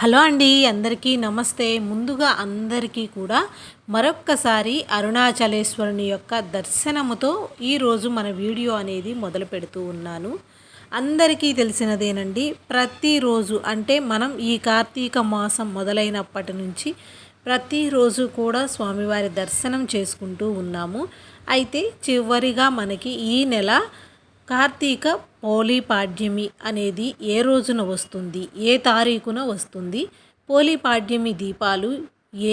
Hello అండి అందరికీ నమస్తే. ముందుగా అందరికీ కూడా మరొక్కసారి అరుణాచలేశ్వరుని యొక్క దర్శనముతో ఈరోజు మన వీడియో అనేది మొదలు పెడుతూ ఉన్నాను. అందరికీ తెలిసినదేనండి ప్రతిరోజు అంటే మనం ఈ కార్తీక మాసం మొదలైనప్పటి నుంచి ప్రతిరోజు కూడా స్వామివారి దర్శనం చేసుకుంటూ ఉన్నాము. అయితే చివరిగా మనకి ఈ నెల కార్తీక పోలీపాడ్యమి అనేది ఏ రోజున వస్తుంది? ఏ తారీఖున వస్తుంది? పోలీపాడ్యమి దీపాలు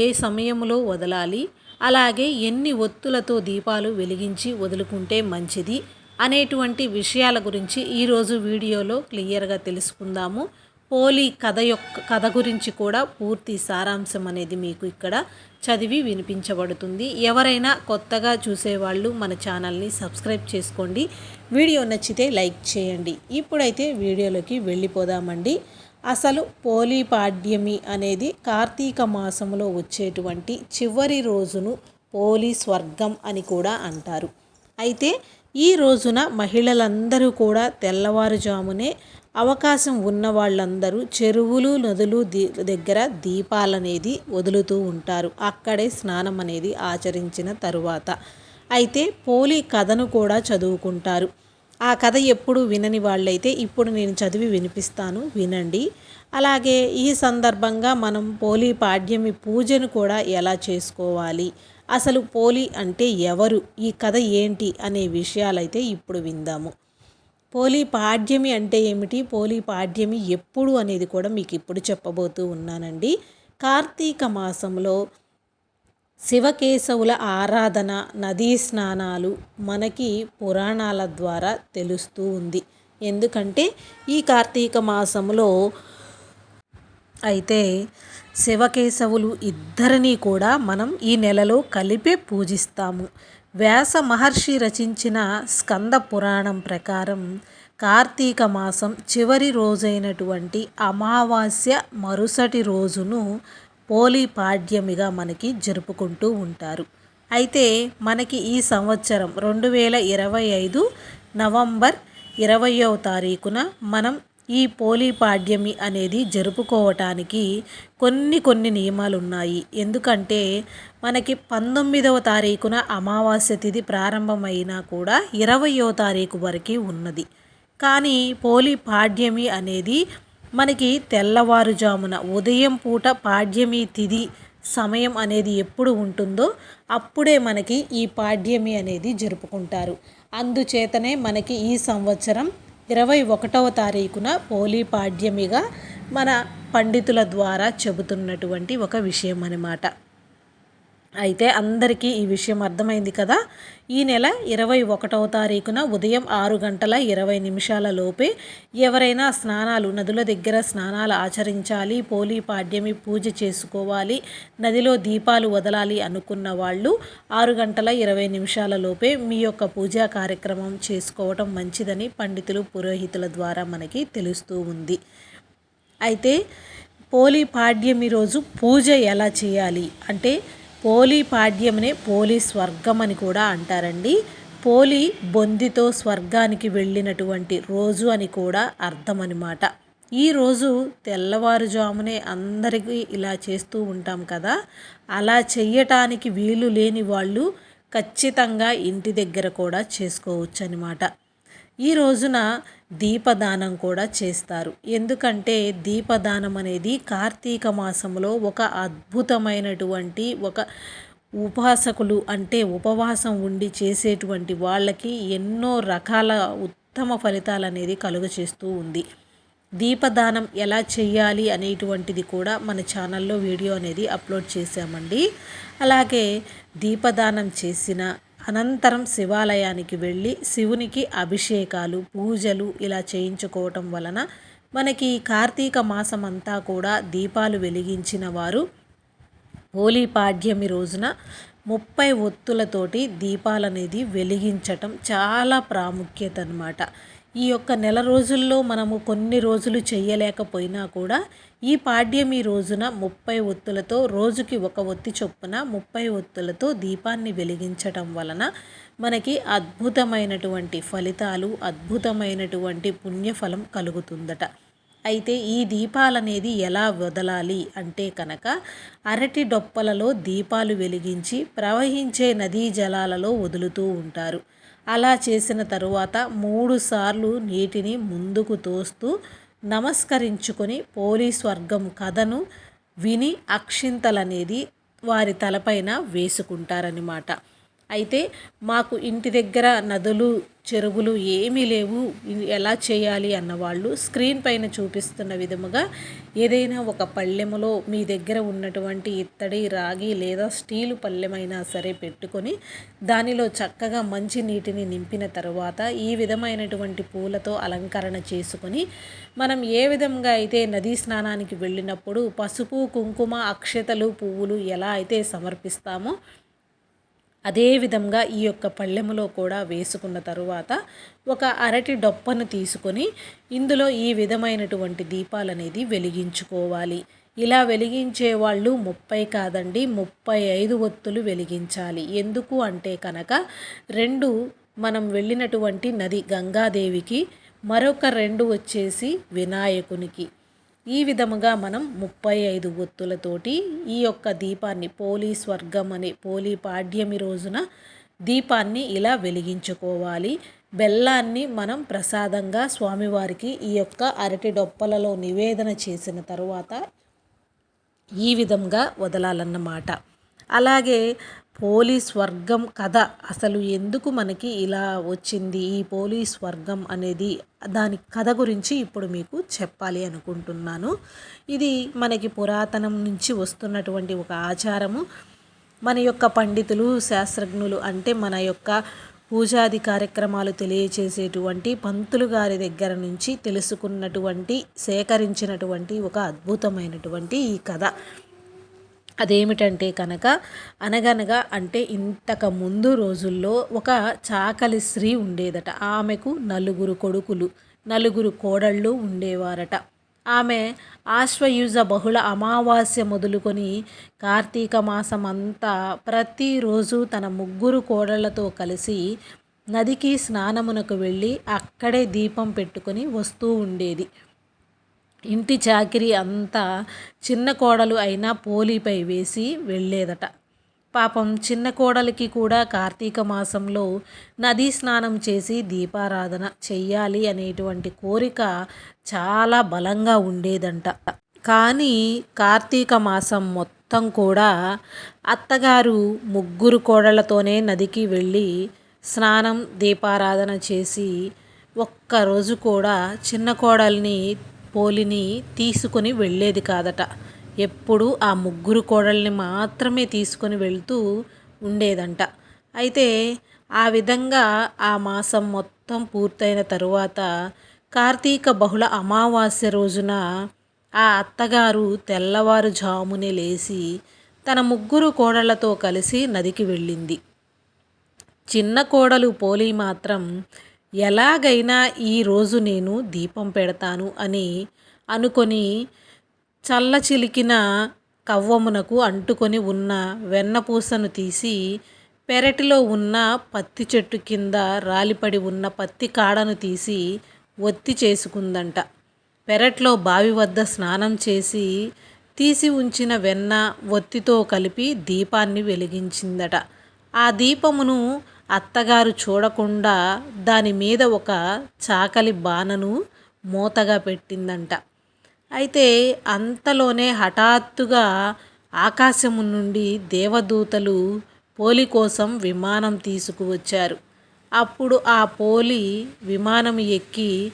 ఏ సమయంలో వదలాలి? అలాగే ఎన్ని ఒత్తులతో దీపాలు వెలిగించి వదులుకుంటే మంచిది? అనేటువంటి విషయాల గురించి ఈరోజు వీడియోలో క్లియర్గా తెలుసుకుందాము. పోలీ కథ యొక్క కథ గురించి కూడా పూర్తి సారాంశం అనేది మీకు ఇక్కడ చదివి వినిపించబడుతుంది. ఎవరైనా కొత్తగా చూసేవాళ్ళు మన ఛానల్ని సబ్స్క్రైబ్ చేసుకోండి. వీడియో నచ్చితే లైక్ చేయండి. ఇప్పుడైతే వీడియోలోకి వెళ్ళిపోదామండి. అసలు పోలీపాడ్యమి అనేది కార్తీక మాసంలో వచ్చేటువంటి చివరి రోజును పోలీ స్వర్గం అని కూడా అంటారు. అయితే ఈ రోజున మహిళలందరూ కూడా తెల్లవారుజామునే అవకాశం ఉన్న వాళ్ళందరూ చెరువులు నదులు దీ దగ్గర దీపాలనేది వదులుతూ ఉంటారు. అక్కడే స్నానం అనేది ఆచరించిన తరువాత. అయితే పోలి కథను కూడా చదువుకుంటారు. ఆ కథ ఎప్పుడు వినని వాళ్ళైతే ఇప్పుడు నేను చదివి వినిపిస్తాను వినండి. అలాగే ఈ సందర్భంగా మనం పోలి పాడ్యమి పూజను కూడా ఎలా చేసుకోవాలి? అసలు పోలి అంటే ఎవరు? ఈ కథ ఏంటి? అనే విషయాలైతే ఇప్పుడు విందాము. పోలీ పాడ్యమి అంటే ఏమిటి? పోలీ పాడ్యమి ఎప్పుడు అనేది కూడా మీకు ఇప్పుడు చెప్పబోతూ ఉన్నానండి. కార్తీక మాసంలో శివకేశవుల ఆరాధన నదీ స్నానాలు మనకి పురాణాల ద్వారా తెలుస్తూ ఉంది. ఎందుకంటే ఈ కార్తీక మాసంలో అయితే శివకేశవులు ఇద్దరిని కూడా మనం ఈ నెలలో కలిపే పూజిస్తాము. వ్యాస మహర్షి రచించిన స్కంద పురాణం ప్రకారం కార్తీక మాసం చివరి రోజైనటువంటి అమావాస్య మరుసటి రోజును పోలిపాడ్యమిగా మనకి జరుపుకుంటూ ఉంటారు. అయితే మనకి ఈ సంవత్సరం రెండు వేల ఇరవై ఐదు నవంబర్ ఇరవయో తారీఖున మనం ఈ పోలిపాడ్యమి అనేది జరుపుకోవటానికి కొన్ని కొన్ని నియమాలు ఉన్నాయి ఎందుకంటే మనకి పంతొమ్మిదవ తారీఖున అమావాస్య తిథి ప్రారంభమైనా కూడా ఇరవయో తారీఖు వరకు ఉన్నది. కానీ పోలీ పాడ్యమి అనేది మనకి తెల్లవారుజామున ఉదయం పూట పాడ్యమి తిథి సమయం అనేది ఎప్పుడు ఉంటుందో అప్పుడే మనకి ఈ పాడ్యమి అనేది జరుపుకుంటారు. అందుచేతనే మనకి ఈ సంవత్సరం ఇరవై ఒకటవ తారీఖున పోలీ పాడ్యమిగా మన పండితుల ద్వారా చెబుతున్నటువంటి ఒక విషయం అన్నమాట అయితే అందరికీ ఈ విషయం అర్థమైంది కదా. ఈ నెల ఇరవై ఒకటవ తారీఖున ఉదయం ఆరు గంటల ఇరవై నిమిషాల లోపే ఎవరైనా స్నానాలు నదుల దగ్గర స్నానాలు ఆచరించాలి పోలీ పాడ్యమి పూజ చేసుకోవాలి నదిలో దీపాలు వదలాలి అనుకున్న వాళ్ళు ఆరు గంటల ఇరవై నిమిషాల లోపే మీ యొక్క పూజా కార్యక్రమం చేసుకోవటం మంచిదని పండితులు పురోహితుల ద్వారా మనకి తెలుస్తూ ఉంది. అయితే పోలీ పాడ్యమి రోజు పూజ ఎలా చేయాలి? అంటే పోలీపాడ్యమనే పోలీ స్వర్గం అని కూడా అంటారండి. పోలి బొందితో స్వర్గానికి వెళ్ళినటువంటి రోజు అని కూడా అర్థం అనమాట ఈరోజు తెల్లవారుజామునే అందరికీ ఇలా చేస్తూ ఉంటాం కదా. అలా చెయ్యటానికి వీలు లేని వాళ్ళు ఖచ్చితంగా ఇంటి దగ్గర కూడా చేసుకోవచ్చు అనమాట ఈ రోజున దీపదానం కూడా చేస్తారు. ఎందుకంటే దీపదానం అనేది కార్తీక మాసంలో ఒక అద్భుతమైనటువంటి ఒక ఉపాసకులు అంటే ఉపవాసం ఉండి చేసేటువంటి వాళ్ళకి ఎన్నో రకాల ఉత్తమ ఫలితాలు అనేది కలుగ చేస్తూ ఉంది. దీపదానం ఎలా చేయాలి అనేటువంటిది కూడా మన ఛానల్లో వీడియో అనేది అప్లోడ్ చేశామండి. అలాగే దీపదానం చేసిన అనంతరం శివాలయానికి వెళ్ళి శివునికి అభిషేకాలు పూజలు ఇలా చేయించుకోవటం వలన మనకి కార్తీక మాసం అంతా కూడా దీపాలు వెలిగించిన వారు హోలీ పాడ్యమి రోజున ముప్పై ఒత్తులతోటి దీపాలనేది వెలిగించటం చాలా ప్రాముఖ్యత అనమాట ఈ యొక్క నెల రోజుల్లో మనము కొన్ని రోజులు చేయలేకపోయినా కూడా ఈ పాడ్యమి రోజున ముప్పై ఒత్తులతో రోజుకి ఒక ఒత్తి చొప్పున ముప్పై ఒత్తులతో దీపాన్ని వెలిగించటం వలన మనకి అద్భుతమైనటువంటి ఫలితాలు అద్భుతమైనటువంటి పుణ్యఫలం కలుగుతుందట. అయితే ఈ దీపాలనేది ఎలా వదలాలి అంటే కనుక అరటి డొప్పలలో దీపాలు వెలిగించి ప్రవహించే నదీ జలాలలో వదులుతూ ఉంటారు. అలా చేసిన తరువాత మూడుసార్లు నీటిని ముందుకు తోస్తూ నమస్కరించుకొని పోలీస్ వర్గం కథను విని అక్షింతలనేది వారి తలపైన వేసుకుంటారనమాట అయితే మాకు ఇంటి దగ్గర నదులు చెరువులు ఏమీ లేవు. ఎలా చేయాలి అన్నవాళ్ళు స్క్రీన్ పైన చూపిస్తున్న విధముగా ఏదైనా ఒక పళ్ళెములో మీ దగ్గర ఉన్నటువంటి ఇత్తడి రాగి లేదా స్టీలు పళ్ళెమైనా సరే పెట్టుకొని దానిలో చక్కగా మంచి నీటిని నింపిన తర్వాత ఈ విధమైనటువంటి పూలతో అలంకరణ చేసుకొని మనం ఏ విధంగా అయితే నదీ స్నానానికి వెళ్ళినప్పుడు పసుపు కుంకుమ అక్షతలు పువ్వులు ఎలా అయితే సమర్పిస్తామో అదేవిధంగా ఈ యొక్క పళ్ళెములో కూడా వేసుకున్న తరువాత ఒక అరటి డొప్పను తీసుకొని ఇందులో ఈ విధమైనటువంటి దీపాలనేది వెలిగించుకోవాలి. ఇలా వెలిగించే వాళ్ళు ముప్పై కాదండి ముప్పై ఐదు ఒత్తులు వెలిగించాలి. ఎందుకు అంటే కనుక రెండు మనం వెళ్ళినటువంటి నది గంగాదేవికి మరొక రెండు వచ్చేసి వినాయకునికి. ఈ విధముగా మనం ముప్పై ఐదు ఒత్తులతోటి ఈ యొక్క దీపాన్ని పోలీ స్వర్గం అనే పోలీ పాడ్యమి రోజున దీపాన్ని ఇలా వెలిగించుకోవాలి. బెల్లాన్ని మనం ప్రసాదంగా స్వామివారికి ఈ యొక్క అరటి డొప్పలలో నివేదన చేసిన తరువాత ఈ విధంగా వదలాలన్నమాట. అలాగే పోలీస్ వర్గం కథ అసలు ఎందుకు మనకి ఇలా వచ్చింది? ఈ పోలీస్ వర్గం అనేది దాని కథ గురించి ఇప్పుడు మీకు చెప్పాలి అనుకుంటున్నాను. ఇది మనకి పురాతనం నుంచి వస్తున్నటువంటి ఒక ఆచారము. మన యొక్క పండితులు శాస్త్రజ్ఞులు అంటే మన యొక్క పూజాది కార్యక్రమాలు తెలియచేసేటువంటి పంతులు గారి దగ్గర నుంచి తెలుసుకున్నటువంటి సేకరించినటువంటి ఒక అద్భుతమైనటువంటి ఈ కథ. అదేమిటంటే కనుక అనగనగా అంటే ఇంతకు ముందు రోజుల్లో ఒక చాకలి స్త్రీ ఉండేదట. ఆమెకు నలుగురు కొడుకులు నలుగురు కోడళ్ళు ఉండేవారట. ఆమె ఆశ్వయుజ బహుళ అమావాస్య మొదలుకొని కార్తీక మాసం అంతా ప్రతిరోజు తన ముగ్గురు కోడళ్ళతో కలిసి నదికి స్నానమునకు వెళ్ళి అక్కడే దీపం పెట్టుకొని వస్తూ ఉండేది. ఇంటి చాకిరి అంతా చిన్న కోడలు అయినా పోలీపై వేసి వెళ్ళేదట. పాపం చిన్న కోడలికి కూడా కార్తీక మాసంలో నదీ స్నానం చేసి దీపారాధన చెయ్యాలి అనేటువంటి కోరిక చాలా బలంగా ఉండేదంట. కానీ కార్తీక మాసం మొత్తం కూడా అత్తగారు ముగ్గురు కోడలతోనే నదికి వెళ్ళి స్నానం దీపారాధన చేసి ఒక్కరోజు కూడా చిన్న కోడల్ని పోలిని తీసుకొని వెళ్ళేది కాదట. ఎప్పుడు ఆ ముగ్గురు కోడల్ని మాత్రమే తీసుకొని వెళ్తూ ఉండేదంట. అయితే ఆ విధంగా ఆ మాసం మొత్తం పూర్తయిన తరువాత కార్తీక బహుళ అమావాస్య రోజున ఆ అత్తగారు తెల్లవారుజామునే లేచి తన ముగ్గురు కోడళ్ళతో కలిసి నదికి వెళ్ళింది. చిన్న కోడలు పోలి మాత్రం ఎలాగైనా ఈరోజు నేను దీపం పెడతాను అని అనుకొని చల్ల చిలికిన కవ్వమునకు అంటుకొని ఉన్న వెన్నపూసను తీసి పెరటిలో ఉన్న పత్తి చెట్టు కింద రాలిపడి ఉన్న పత్తి కాడను తీసి ఒత్తి చేసుకుందంట. పెరట్లో బావి వద్ద స్నానం చేసి తీసి ఉంచిన వెన్న ఒత్తితో కలిపి దీపాన్ని వెలిగించిందట. ఆ దీపమును అత్తగారు చూడకుండా దాని మీద ఒక చాకలి బాణను మూతగా పెట్టిందంట. అయితే అంతలోనే హఠాత్తుగా ఆకాశము నుండి దేవదూతలు పోలి కోసం విమానం తీసుకువచ్చారు. అప్పుడు ఆ పోలి విమానం ఎక్కి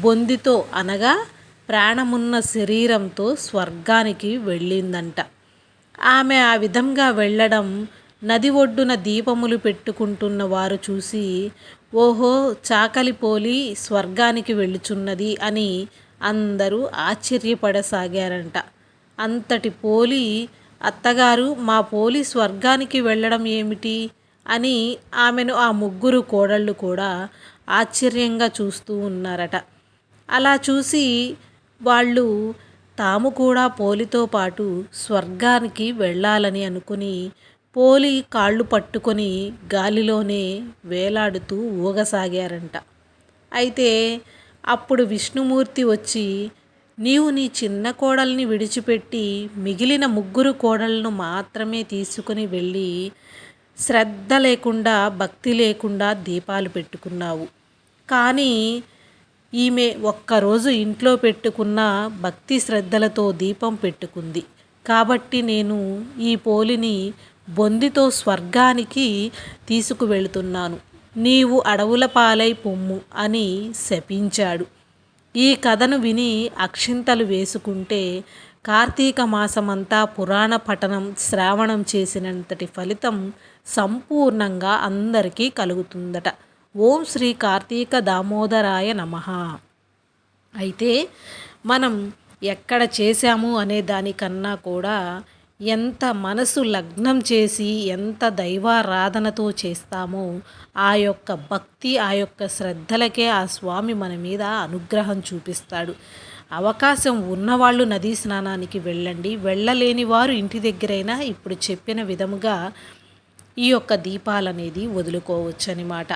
బొందితో అనగా ప్రాణమున్న శరీరంతో స్వర్గానికి వెళ్ళిందంట. ఆమె ఆ విధంగా వెళ్ళడం నది ఒడ్డున దీపములు పెట్టుకుంటున్న వారు చూసి ఓహో చాకలి పోలి స్వర్గానికి వెళ్ళుచున్నది అని అందరూ ఆశ్చర్యపడసాగారంట. అంతటి పోలి అత్తగారు మా పోలి స్వర్గానికి వెళ్ళడం ఏమిటి? అని ఆమెను ఆ ముగ్గురు కోడళ్ళు కూడా ఆశ్చర్యంగా చూస్తూ ఉన్నారట. అలా చూసి వాళ్ళు తాము కూడా పోలితో పాటు స్వర్గానికి వెళ్ళాలని అనుకుని పోలి కాళ్ళు పట్టుకొని గాలిలోనే వేలాడుతూ ఊగసాగారంట. అయితే అప్పుడు విష్ణుమూర్తి వచ్చి నీవు నీ చిన్న కోడల్ని విడిచిపెట్టి మిగిలిన ముగ్గురు కోడలను మాత్రమే తీసుకుని వెళ్ళి శ్రద్ధ లేకుండా భక్తి లేకుండా దీపాలు పెట్టుకున్నావు. కానీ ఈమె ఒక్కరోజు ఇంట్లో పెట్టుకున్న భక్తి శ్రద్ధలతో దీపం పెట్టుకుంది. కాబట్టి నేను ఈ పోలిని బొందితో స్వర్గానికి తీసుకువెళుతున్నాను. నీవు అడవుల పాలై పొమ్ము అని శపించాడు. ఈ కథను విని అక్షింతలు వేసుకుంటే కార్తీక మాసమంతా పురాణ పఠనం శ్రావణం చేసినంతటి ఫలితం సంపూర్ణంగా అందరికీ కలుగుతుందట. ఓం శ్రీ కార్తీక దామోదరాయ నమ. అయితే మనం ఎక్కడ చేశాము అనే దానికన్నా కూడా ఎంత మనసు లగ్నం చేసి ఎంత దైవారాధనతో చేస్తామో ఆ యొక్క భక్తి ఆ యొక్క శ్రద్ధలకే ఆ స్వామి మన మీద అనుగ్రహం చూపిస్తాడు. అవకాశం ఉన్నవాళ్ళు నదీ స్నానానికి వెళ్ళండి. వెళ్ళలేని వారు ఇంటి దగ్గరైనా ఇప్పుడు చెప్పిన విధముగా ఈ యొక్క దీపాలనేది వదులుకోవచ్చు అన్నమాట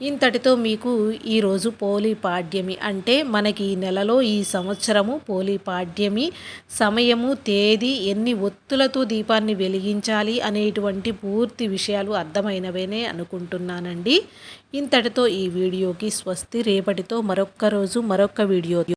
ఇంతటితో మీకు ఈరోజు పోలీ పాడ్యమి అంటే మనకి ఈ నెలలో ఈ సంవత్సరము పోలీ పాడ్యమి సమయము తేదీ ఎన్ని ఒత్తులతో దీపాన్ని వెలిగించాలి అనేటువంటి పూర్తి విషయాలు అర్థమైనవేనే అనుకుంటున్నానండి. ఇంతటితో ఈ వీడియోకి స్వస్తి. రేపటితో మరొక్క రోజు మరొక వీడియో